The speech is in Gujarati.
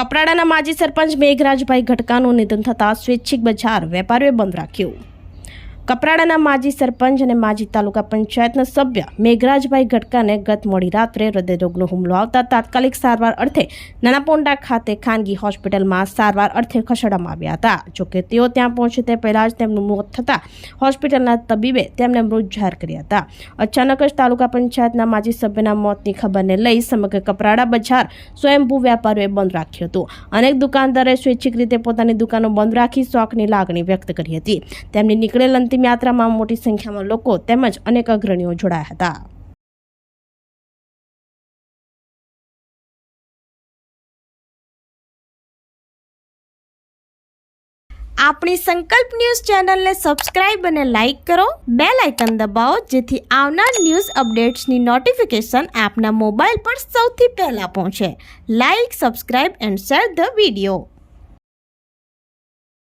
કપરાડાના માજી સરપંચ મેઘરાજભાઈ ઘટકાનું નિધન થતાં સ્વૈચ્છિક બજાર વેપારીઓએ બંધ રાખ્યું. કપરાડાના માજી સરપંચ અને માજી તાલુકા પંચાયતના સભ્ય મેઘરાજભાઈ ઘટકાને ગત મોડી રાત્રે હૃદયરોગનો હુમલો આવતા તાત્કાલિક સારવાર અર્થે નાનાપોંડા ખાતે ખાનગી હોસ્પિટલમાં સારવાર અર્થે ખસેડવામાં આવ્યા હતા. જોકે તેઓ ત્યાં પહોંચે તે પહેલાં જ તેમનું મોત થતાં હોસ્પિટલના તબીબે તેમને મૃત જાહેર કર્યા હતા. અચાનક જ તાલુકા પંચાયતના માજી સભ્યના મોતની ખબરને લઈ સમગ્ર કપરાડા બજાર સ્વયંભૂ વેપારીઓએ બંધ રાખ્યું હતું. અનેક દુકાનદારોએ સ્વૈચ્છિક રીતે પોતાની દુકાનો બંધ રાખી શોખની લાગણી વ્યક્ત કરી હતી. તેમની નીકળેલ અંતિમ યાત્રામાં મોટી સંખ્યામાં લોકો તેમજ અનેક અગ્રણીઓ જોડાયા હતા. આપણી સંકલ્પ ન્યૂઝ ચેનલને સબસ્ક્રાઇબ અને લાઇક કરો. બે લાઇકન દબાવો, જેથી આવનાર ન્યૂઝ અપડેટ્સની નોટિફિકેશન આપના મોબાઈલ પર સૌથી પહેલાં પહોંચે. Like, subscribe and share the video.